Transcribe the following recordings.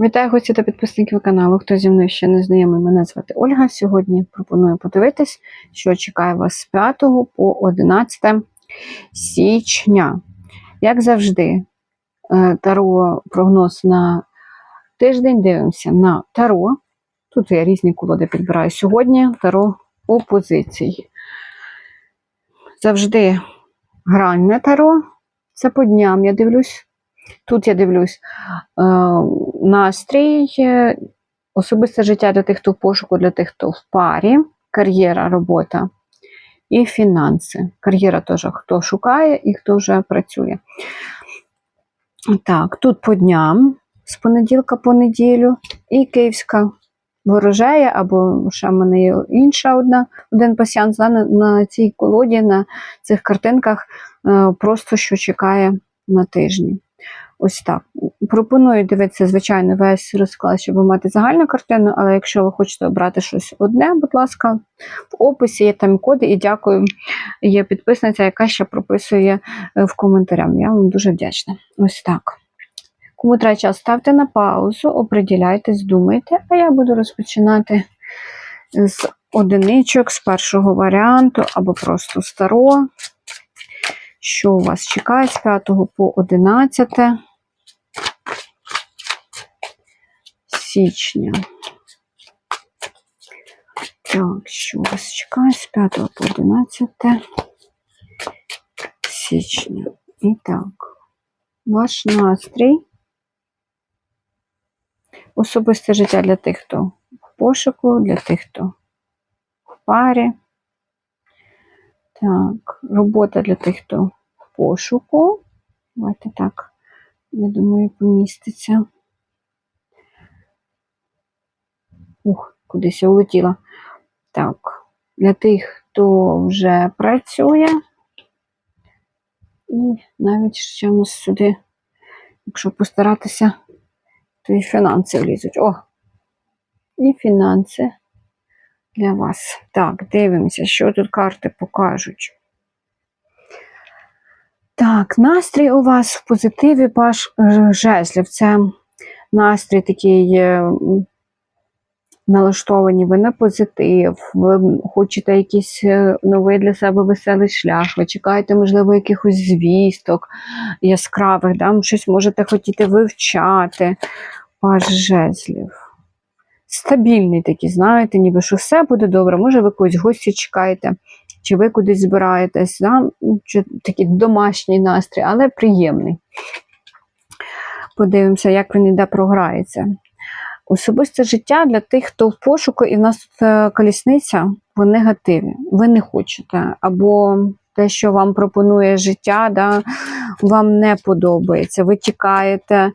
Вітаю гості та підписників каналу. Хто зі мною ще не знайомий, мене звати Ольга. Сьогодні пропоную подивитись, що чекає вас з 5 по 11 січня. Як завжди, е, таро прогноз на тиждень. Дивимося на таро. Тут я різні колоди підбираю. Сьогодні таро опозицій. Завжди гральне таро. Це по дням я дивлюсь. Тут я дивлюсь е, настрій, е, особисте життя для тих, хто в пошуку, для тих, хто в парі, кар'єра, робота і фінанси. Кар'єра теж хто шукає і хто вже працює. Так, тут по дням з понеділка по неділю і київська ворожея, або ще в мене є інша одна, один пасіанс на, на цій колоді, на цих картинках, е, просто що чекає на тижні. Ось так. Пропоную дивитися, звичайно, весь розклад, щоб мати загальну картину, але якщо ви хочете обрати щось одне, будь ласка, в описі є там коди, і дякую. Є підписниця, яка ще прописує е, в коментарях. Я вам дуже вдячна. Ось так. Кому треба час, ставте на паузу, оприділяйтесь, думайте, а я буду розпочинати з одиничок, з першого варіанту, або просто старого. Що у вас чекає з 5 по 11 січня. Так, що вас чекає з 5 по 11 січня. І так, ваш настрій. Особисте життя для тих, хто в пошуку, для тих, хто в парі. Так, робота для тих, хто в пошуку. Давайте так, я думаю, поміститься. Ух, кудись я улетіла. Так, для тих, хто вже працює. І навіть ще у нас сюди, якщо постаратися, то і фінанси влізуть. О! І фінанси для вас. Так, дивимося, що тут карти покажуть. Так, настрій у вас в позитиві паш жезлів. Це настрій такий е, налаштовані, ви на позитив, ви хочете якийсь е, новий для себе веселий шлях, ви чекаєте, можливо, якихось звісток яскравих, да? щось можете хотіти вивчати. Паш жезлів стабільний такий, знаєте, ніби що все буде добре. Може, ви когось гості чекаєте, чи ви кудись збираєтесь, да? Чи такий домашній настрій, але приємний. Подивимося, як він іде програється. Особисте життя для тих, хто в пошуку, і в нас тут е, колісниця в негативі. Ви не хочете. Або те, що вам пропонує життя, да, вам не подобається. Ви тікаєте,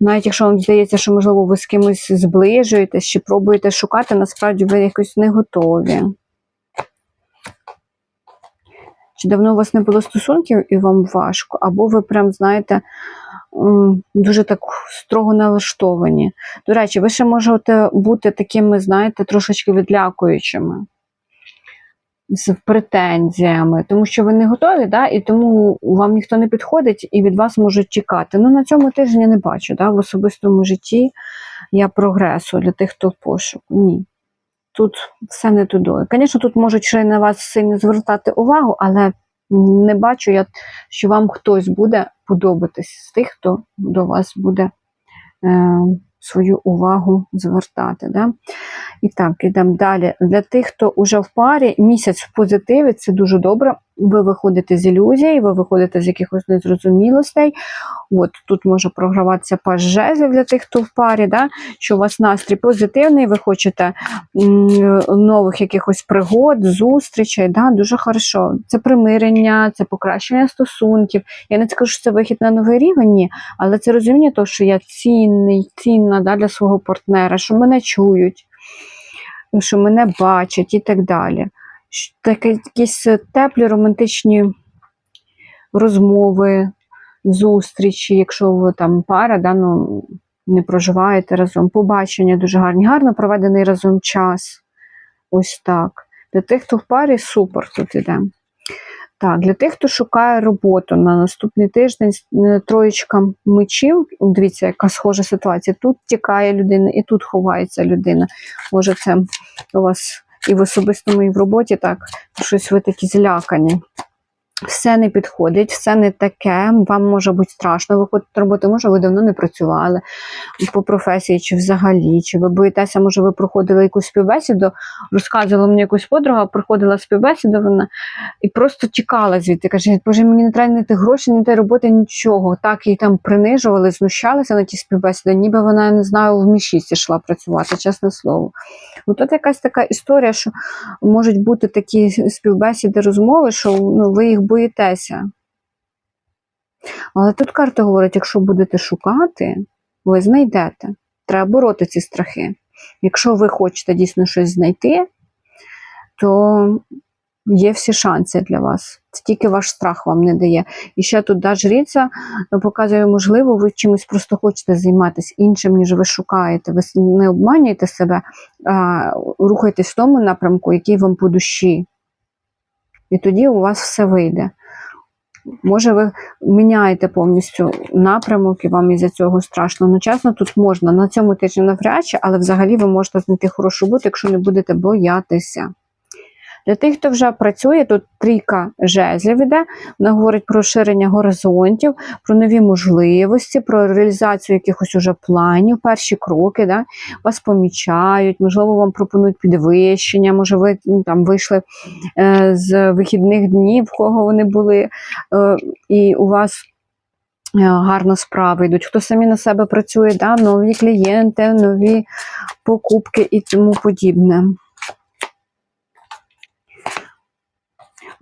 навіть якщо вам здається, що, можливо, ви з кимось зближуєтесь чи пробуєте шукати, насправді ви якось не готові. Чи давно у вас не було стосунків і вам важко, або ви прям, знаєте, дуже так строго налаштовані. До речі, ви ще можете бути такими, знаєте, трошечки відлякуючими, з претензіями, тому що ви не готові, да, і тому вам ніхто не підходить і від вас можуть чекати. Ну, на цьому тижні я не бачу. Да, в особистому житті я прогресу для тих, хто в пошуку. Ні. Тут все не туди. Звісно, тут можуть ще на вас сильно звертати увагу, але не бачу я, що вам хтось буде подобатись з тих, хто до вас буде е, свою увагу звертати. Да? І так, ідемо далі. Для тих, хто вже в парі, місяць в позитиві, це дуже добре. Ви виходите з ілюзій, ви виходите з якихось незрозумілостей. От тут може програватися паж жезлів для тих, хто в парі, да? що у вас настрій позитивний, ви хочете нових якихось пригод, зустрічей. Да? Дуже хорошо. Це примирення, це покращення стосунків. Я не скажу, що це вихід на новий рівень, ні, але це розуміння того, що я цінний, цінна да, для свого партнера, що мене чують, що мене бачать і так далі. Що Таке, якісь теплі романтичні розмови, зустрічі, якщо ви там пара, да, ну, не проживаєте разом, побачення дуже гарні, гарно проведений разом час. Ось так. Для тих, хто в парі, супер тут іде. Так, для тих, хто шукає роботу на наступний тиждень, е, троєчка мечів, дивіться, яка схожа ситуація. Тут тікає людина, і тут ховається людина. Може, це у вас і в особистому, і в роботі так, щось ви такі злякані. Все не підходить, все не таке, вам може бути страшно виходити роботи, може, ви давно не працювали по професії, чи взагалі, чи ви боїтеся, може, ви проходили якусь співбесіду, розказувала мені якусь подруга, проходила співбесіду вона і просто тікала звідти. Каже, боже, мені не треба ні тих грошей, ні тієї роботи, нічого. Так її там принижували, знущалися на ті співбесіди, ніби вона, не знаю, в мішісті йшла працювати, чесне слово. Ну, тут якась така історія, що можуть бути такі співбесіди, розмови, що ну, ви їх боїтеся. Але тут карта говорить, якщо будете шукати, ви знайдете. Треба бороти ці страхи. Якщо ви хочете дійсно щось знайти, то є всі шанси для вас. Це тільки ваш страх вам не дає. І ще тут да, жриця показує, можливо, ви чимось просто хочете займатися іншим, ніж ви шукаєте. Ви не обманюєте себе, а рухайтесь в тому напрямку, який вам по душі. І тоді у вас все вийде. Може, ви міняєте повністю напрямок і вам із-за цього страшно. Ну, чесно, тут можна на цьому тижні навряд чи, але взагалі ви можете знайти хорошу роботу, якщо не будете боятися. Для тих, хто вже працює, тут трійка жезлів іде, вона говорить про розширення горизонтів, про нові можливості, про реалізацію якихось уже планів, перші кроки. Да? Вас помічають, можливо, вам пропонують підвищення, може, ви ну, там вийшли е, з вихідних днів, в кого вони були, е, і у вас. е, Гарно справи йдуть. Хто самі на себе працює, да? нові клієнти, нові покупки і тому подібне.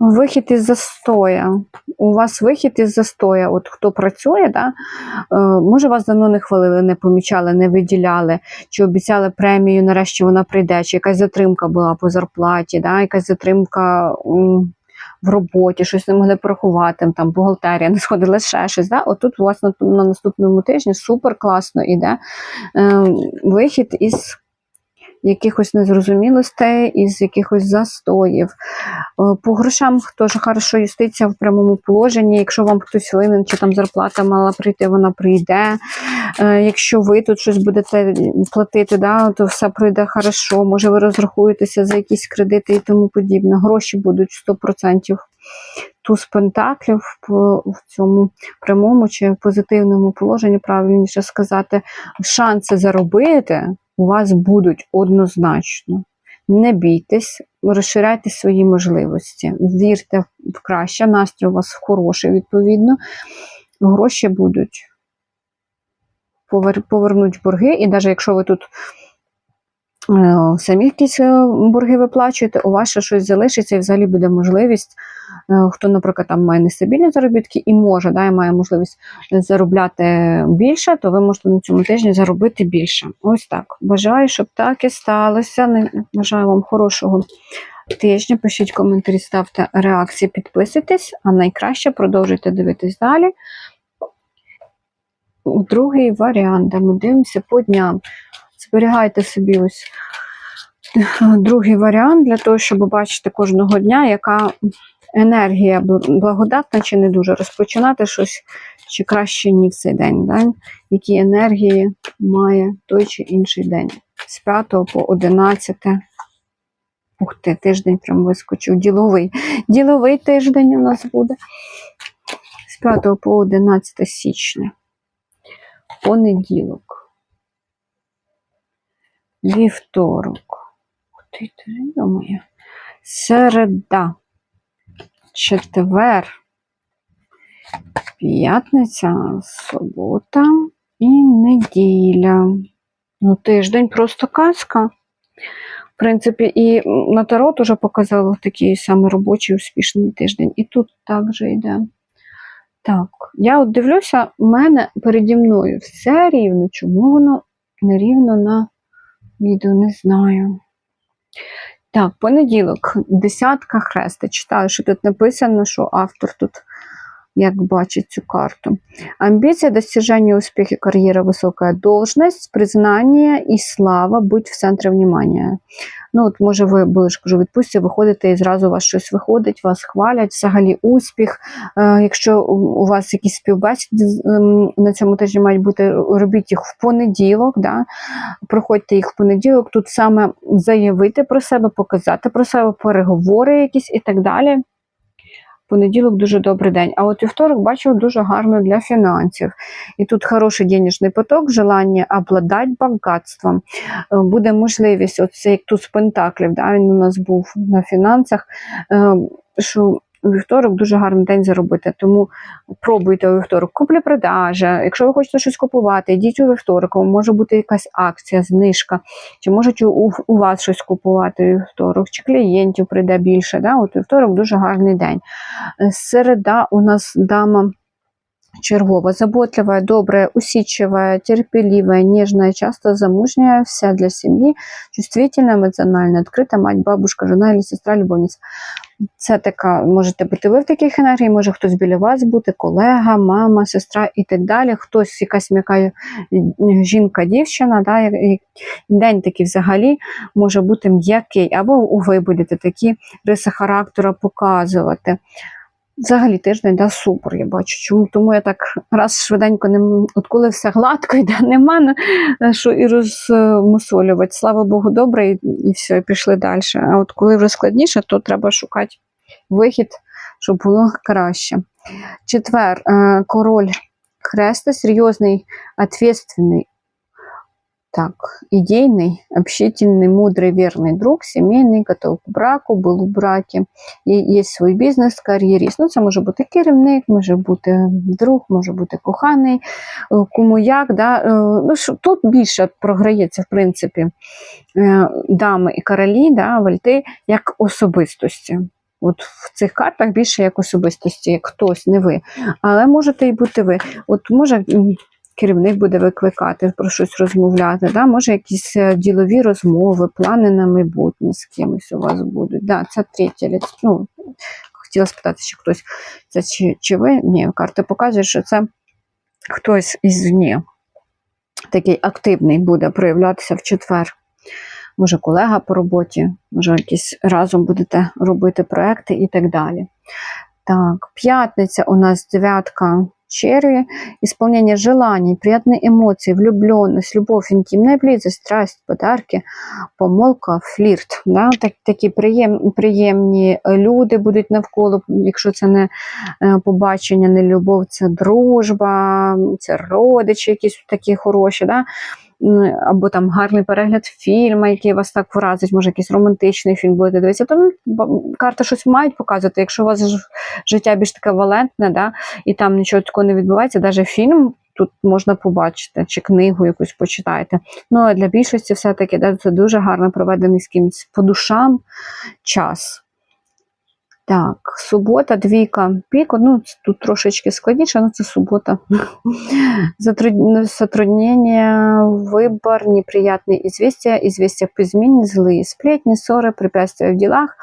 Вихід із застоя. У вас вихід із застоя. От хто працює, да, е, може вас давно не хвалили, не помічали, не виділяли, чи обіцяли премію, нарешті вона прийде, чи якась затримка була по зарплаті, да, якась затримка в роботі, щось не могли порахувати, там бухгалтерія не сходила, ще щось. Да? Отут у вас на, на наступному тижні супер класно іде е, вихід із якихось незрозумілостей, із якихось застоїв. Е, По грошам теж хорошо юстиція в прямому положенні. Якщо вам хтось винен, чи там зарплата мала прийти, вона прийде. Е, Якщо ви тут щось будете платити, да, то все пройде хорошо. Може, ви розрахуєтеся за якісь кредити і тому подібне. Гроші будуть 100%. Туз пентаклів в цьому прямому чи позитивному положенні, правильніше сказати, шанси заробити у вас будуть однозначно. Не бійтесь, розширяйте свої можливості, вірте в краще, настрій у вас хороший, відповідно, гроші будуть. Повер- Повернуть борги, і навіть якщо ви тут самі якісь е, борги виплачуєте, у вас ще щось залишиться і взагалі буде можливість, е, хто, наприклад, там має нестабільні заробітки і може, да, і має можливість заробляти більше, то ви можете на цьому тижні заробити більше. Ось так. Бажаю, щоб так і сталося. Бажаю вам хорошого тижня. Пишіть коментарі, ставте реакції, підписуйтесь, а найкраще продовжуйте дивитись далі. Другий варіант, де ми дивимося по дням. Зберігайте собі ось другий варіант для того, щоб бачити кожного дня, яка енергія благодатна чи не дуже розпочинати щось, чи краще ні в цей день. Да? Які енергії має той чи інший день. З 5 по 11. Ух ти, тиждень прям вискочив. Діловий. Діловий тиждень у нас буде. З 5 по 11 січня. Понеділок. Вівторок. Ти, йо-моє. Середа. Четвер. П'ятниця, субота і неділя. Ну, тиждень просто казка. В принципі, і на Таро теж показало такий саме робочий успішний тиждень. І тут також йде. Так, я от дивлюся, у мене переді мною все рівно. Чому воно не рівно на відео, не знаю. Так, понеділок, десятка хреста. Читаю, що тут написано, що автор тут як бачить цю карту. Амбіція, досягнення успеха, кар'єра, висока должность, признання і слава будь в центрі внимания. Ну, от, може, ви були ж кажу, відпустці, виходите і зразу у вас щось виходить, вас хвалять, взагалі успіх. Е, якщо у вас якісь співбесіди ем, на цьому тижні мають бути, робіть їх в понеділок, да? проходьте їх в понеділок. Тут саме заявити про себе, показати про себе, переговори якісь і так далі. Понеділок дуже добрий день. А от вівторок бачу дуже гарно для фінансів. І тут хороший денежний поток, желання обладати багатством. Е, Буде можливість, оце як тут з Пентаклів, да, він у нас був на фінансах, е, що у вівторок дуже гарний день заробити. Тому пробуйте у вівторок куплі-продажа. Якщо ви хочете щось купувати, йдіть у вівторок, може бути якась акція, знижка, чи можуть у, у вас щось купувати у вівторок, чи клієнтів прийде більше. Да? От вівторок дуже гарний день. Середа у нас дама чергова, заботливая, добрая, усидчивая, терпеливая, нежная, часто замужняя, вся для семьи, чувствительная, эмоционально открыта, мать, бабушка, жена сестра, любовниця. Це така, можете бути ви в таких енергії, може хтось біля вас бути, колега, мама, сестра і так далі. Хтось якась м'яка жінка, дівчина, да, день такий взагалі може бути м'який, або ви будете такі риси характера показувати. Взагалі тиждень да, супер, я бачу. Чому? Тому я так раз швиденько не все гладко йде, нема на- на що і розмусолювати. Слава Богу, добре, і, і все, і пішли далі. А от коли вже складніше, то треба шукати вихід, щоб було краще. Четвер, е, король хреста, серйозний, ответственний, так, идейный, общительный, мудрый, верный друг, семейний, готов к браку, був у бракі, є, є свій бізнес, кар'єріст. Ну, це може бути керівник, може бути друг, може бути коханий, е, кому як. Да? е, Ну, що, тут більше програється, в принципі, е, дами і королі, да, вальти, як особистості. От в цих картах більше як особистості, як хтось, не ви. Але можете і бути ви. От може м, керівник буде викликати, про щось розмовляти, да? може якісь е, ділові розмови, плани на майбутнє з кимось у вас будуть. Да, це третє Ну, хотіла спитати, чи хтось це чи, чи ви? Ні, карти показують, що це хтось ізні такий активний буде проявлятися в четвер. Може, колега по роботі, може, якісь разом будете робити проекти і так далі. Так, п'ятниця у нас дев'ятка черви, исполнение желаний, приятные эмоции, влюбленность, любовь, интимная близость, страсть, подарки, помолка, флірт. Да? Так, такі приєм, приємні люди будуть навколо, якщо це не е, побачення, не любов, це дружба, це родичі якісь такі хороші. Да? Або там гарний перегляд фільму, який вас так вразить, може якийсь романтичний фільм будете дивитися. То ну, карти щось мають показувати. Якщо у вас життя більш таке валентне, да, і там нічого такого не відбувається, навіть фільм тут можна побачити, чи книгу якусь почитайте. Ну а для більшості все-таки да, це дуже гарно проведений з кимось по душам час. Так, субота, двійка, пік. Ну, це тут трошечки складніше, але це субота. Затруд- Затруднения, выбор, неприятные известия, известия по измене, злые сплетни, ссоры, препятствия в делах,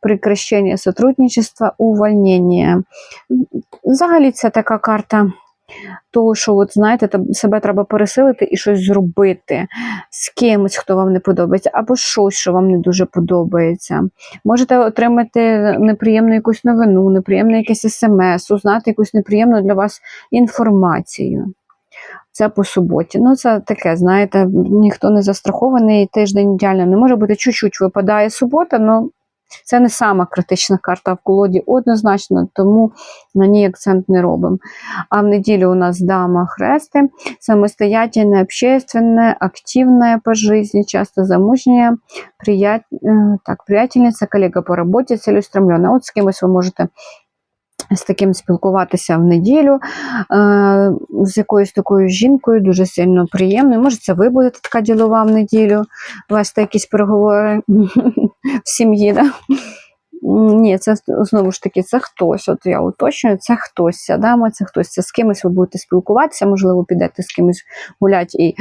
прекращение сотрудничества, увольнение. Взагалі це така карта того, що от, знаєте, себе треба пересилити і щось зробити з кимось, хто вам не подобається, або щось, що вам не дуже подобається. Можете отримати неприємну якусь новину, неприємне якесь смс, узнати якусь неприємну для вас інформацію. Це по суботі. Ну, це таке, знаєте, ніхто не застрахований, тиждень ідеально не може бути. Чуть-чуть випадає субота, але це не сама критична карта в колоді, однозначно, тому на ній акцент не робимо. А в неділю у нас дама хрести, самостоятельне, общественне, активне по жизни, часто замужняя, прият... е, так, приятельниця, колега по роботі, цілеустремлена. От з кимось ви можете з таким спілкуватися в неділю, е, з якоюсь такою жінкою, дуже сильно приємно. Може, це ви будете така ділова в неділю, вести якісь переговори в сім'ї. Да? Ні, це знову ж таки це хтось. От я уточнюю, це хтось, ця дама, це хтось. Це з кимось ви будете спілкуватися, можливо, підете з кимось гуляти, і е,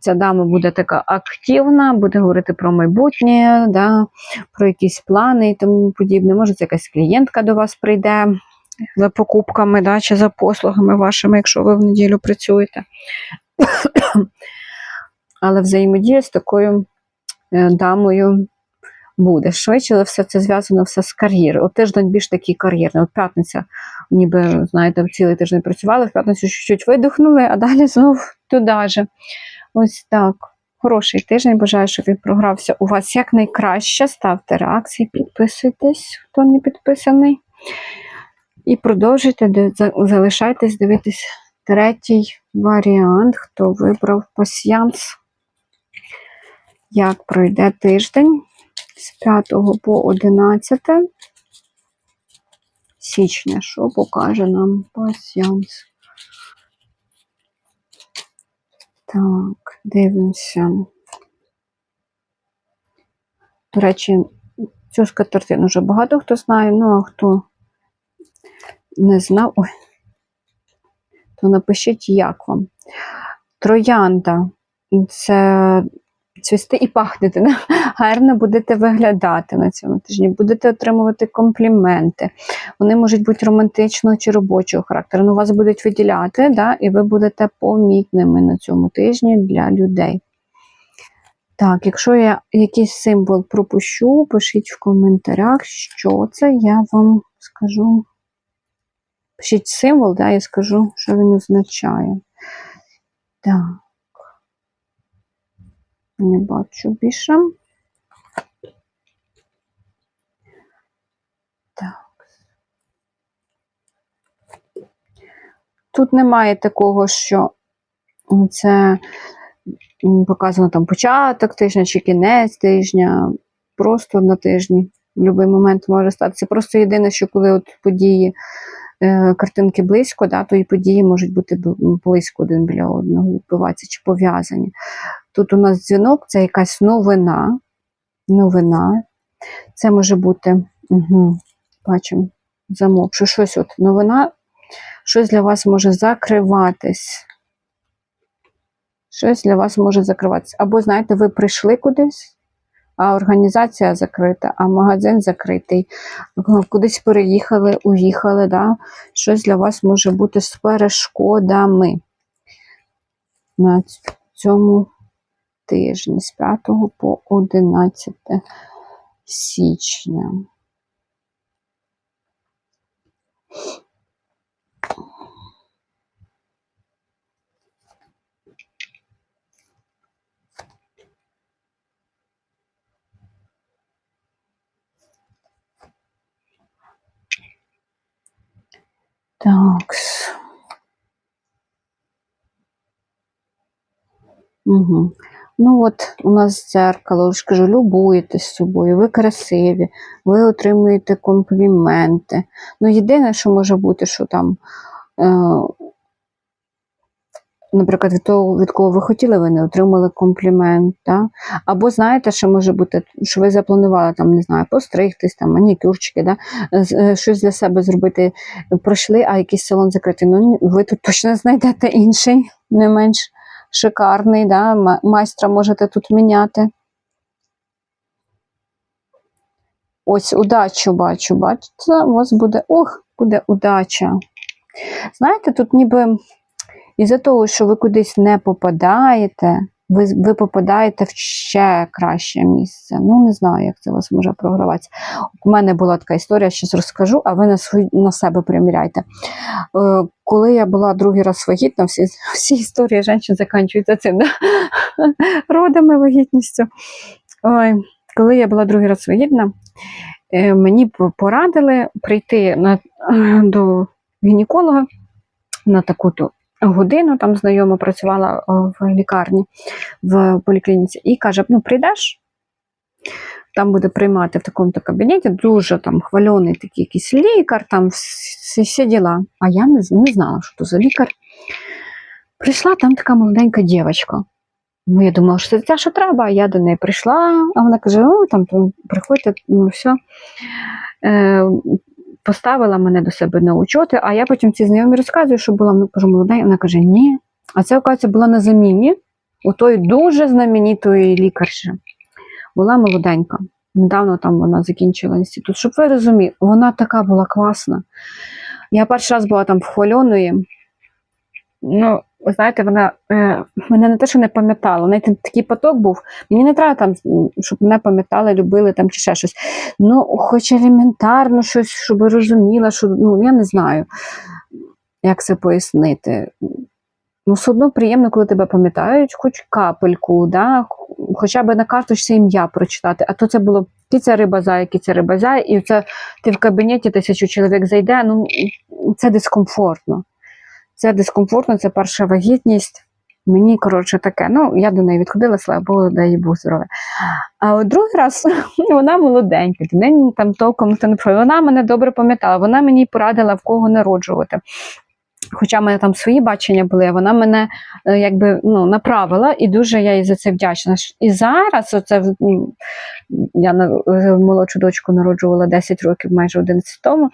ця дама буде така активна, буде говорити про майбутнє, да, про якісь плани і тому подібне. Може, це якась клієнтка до вас прийде за покупками да, чи за послугами вашими, якщо ви в неділю працюєте. Але взаємодія з такою е, дамою буде. Швидше за все, це зв'язано все з кар'єрою. От тиждень більш такий кар'єрний. От п'ятниця, ніби, знаєте, цілий тиждень працювали, в п'ятницю чуть-чуть видихнули, а далі знов туди же. Ось так. Хороший тиждень. Бажаю, щоб він програвся у вас якнайкраще. Ставте реакції, підписуйтесь, хто не підписаний. І продовжуйте, залишайтесь дивитись третій варіант, хто вибрав пасьянс. Як пройде тиждень з 5 по 11 січня, що покаже нам пасьянс. Так, дивимося. До речі, цю скатертину вже багато хто знає, ну а хто не знав, ой, то напишіть, як вам. Троянда це цвісти і пахнете. да? Гарно будете виглядати на цьому тижні, будете отримувати компліменти. Вони можуть бути романтичного чи робочого характеру. Ну, вас будуть виділяти, да? і ви будете помітними на цьому тижні для людей. Так, якщо я якийсь символ пропущу, пишіть в коментарях, що це, я вам скажу. Пишіть символ, да, я скажу, що він означає. Так. Не бачу більше. Так. Тут немає такого, що це показано там початок тижня чи кінець тижня. Просто на тижні. В будь-який момент може статися. Просто єдине, що коли от події, е, картинки близько, да, то і події можуть бути близько один біля одного відбуватися чи пов'язані. Тут у нас дзвінок, це якась новина. Новина. Це може бути, угу, бачимо, замок, що щось от новина, щось для вас може закриватись. Щось для вас може закриватися. Або, знаєте, ви прийшли кудись, а організація закрита, а магазин закритий. Кудись переїхали, уїхали, да? щось для вас може бути з перешкодами на цьому тижні з 5 по 11 січня. Так. Угу. Ну от у нас дзеркало, ж кажу, любуєтесь собою, ви красиві, ви отримуєте компліменти. Ну, єдине, що може бути, що там, е, наприклад, від того, від кого ви хотіли, ви не отримали комплімент. Да? Або знаєте, що може бути, що ви запланували там, не знаю, постригтись, там, манікюрчики, да? е, щось для себе зробити, пройшли, а якийсь салон закритий. Ну, ви тут точно знайдете інший, не менш шикарний, да? майстра можете тут міняти. Ось удачу бачу, бачите, у вас буде, ох, буде удача. Знаєте, тут ніби із-за того, що ви кудись не попадаєте, ви, ви попадаєте в ще краще місце. Ну, не знаю, як це у вас може програватися. У мене була така історія, щось розкажу, а ви на, свої, на себе приміряйте. Е, коли я була другий раз вагітна, всі, всі історії жінок закінчуються цим, да? родами, вагітністю. Ой, коли я була другий раз вагітна, е, мені порадили прийти на, до гінеколога на таку-то годину, там знайома працювала в лікарні в поліклініці, і каже: ну прийдеш, там буде приймати в такому-то кабінеті дуже там хвальоний такий якийсь лікар, там всі, всі діла. А я не, не знала, що то за лікар. Прийшла там така молоденька дівчинка. Ну, я думала, що це те, що треба. Я до неї прийшла, а вона каже: о, там, там приходьте, ну все. Е, поставила мене до себе на учоти, а я потім цій знайомі розказую, що була ну, кажу, молода, вона каже, ні. А це, оказується, була на заміні у тої дуже знаменітої лікарші. Була молоденька. Недавно там вона закінчила інститут. Щоб ви розуміли, вона така була класна. Я перший раз була там в. Ну, ви знаєте, вона е, мене не те, що не пам'ятала. Знаєте, такий поток був. Мені не треба там, щоб мене пам'ятали, любили там чи ще щось. Ну, хоч елементарно щось, щоб розуміла, що ну я не знаю, як це пояснити. Ну, все одно приємно, коли тебе пам'ятають, хоч капельку, да? хоча б на карточці ім'я прочитати. А то це було кіця риба зай, кіця риба зай, і це ти в кабінеті тисячу чоловік зайде. Ну, це дискомфортно. Це дискомфортно, це перша вагітність. Мені, коротше, таке. Ну, я до неї відходила, слава Богу, дай їй Бог здоров'я. А от другий раз вона молоденька, до неї там толком ніхто не про. Вона мене добре пам'ятала, вона мені порадила, в кого народжувати. Хоча в мене там свої бачення були, вона мене е, якби ну, направила, і дуже я їй за це вдячна. І зараз оце я е, молодшу дочку народжувала 10 років, майже 11 тому.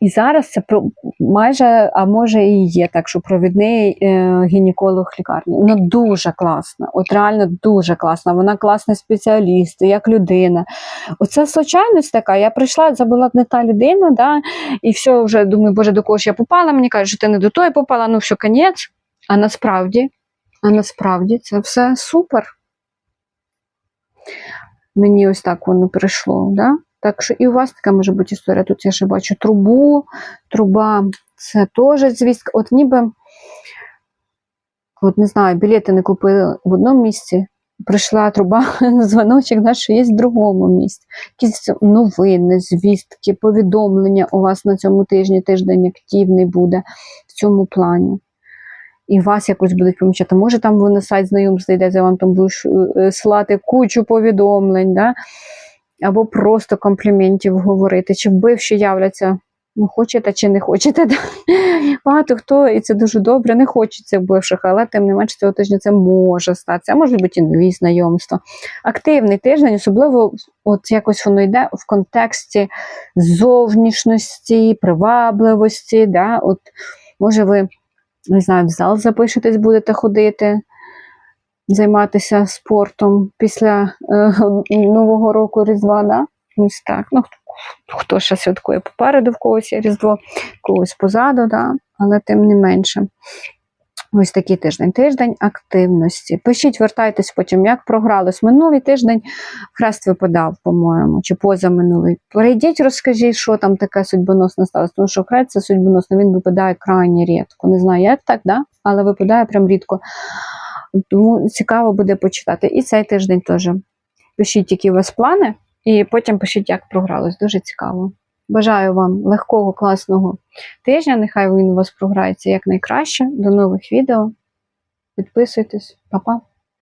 І зараз це майже, а може і є так, що провідний е, гінеколог лікарні. Вона дуже класна, от реально дуже класна. Вона класний спеціаліст, як людина. Оце случайність така. Я прийшла, це була не та людина, да, і все вже думаю, боже, до кого ж я попала. Мені кажуть, що ти не до тої попала, ну все, конець. А насправді, а насправді це все супер. Мені ось так воно прийшло. Да? Так що і у вас така може бути історія. Тут я ще бачу трубу, труба це теж звістка. От ніби, от не знаю, білети не купили в одному місці, прийшла труба, дзвоночок, да, що є в другому місці. Якісь новини, звістки, повідомлення у вас на цьому тижні, тиждень активний буде в цьому плані. І вас якось будуть помічати. Може, там ви на сайт знайомств зайдете, вам там будуть е, слати кучу повідомлень, да? Або просто компліментів говорити, чи вбивші являться. Ну, хочете чи не хочете. Багато хто, і це дуже добре, не хочеться вбивших, але тим не менше цього тижня це може статися, а може бути і нові знайомства. Активний тиждень, особливо от якось воно йде в контексті зовнішності, привабливості. Да? От, може, ви не знаю, в зал запишетесь, будете ходити, займатися спортом після е, Нового року Різдва, да? Ось так. Ну, хто, ще святкує попереду в когось є Різдво, когось позаду, да? але тим не менше. Ось такий тиждень. Тиждень активності. Пишіть, вертайтесь потім, як програлись. Минулий тиждень хрест випадав, по-моєму, чи позаминулий. Перейдіть, розкажіть, що там таке судьбоносне сталося. Тому що хрест це судьбоносне, він випадає крайні рідко. Не знаю, як так, да? але випадає прям рідко. Тому цікаво буде почитати. І цей тиждень теж. Пишіть, які у вас плани, і потім пишіть, як програлось. Дуже цікаво. Бажаю вам легкого, класного тижня. Нехай він у вас програється якнайкраще. До нових відео. Підписуйтесь, Па-па.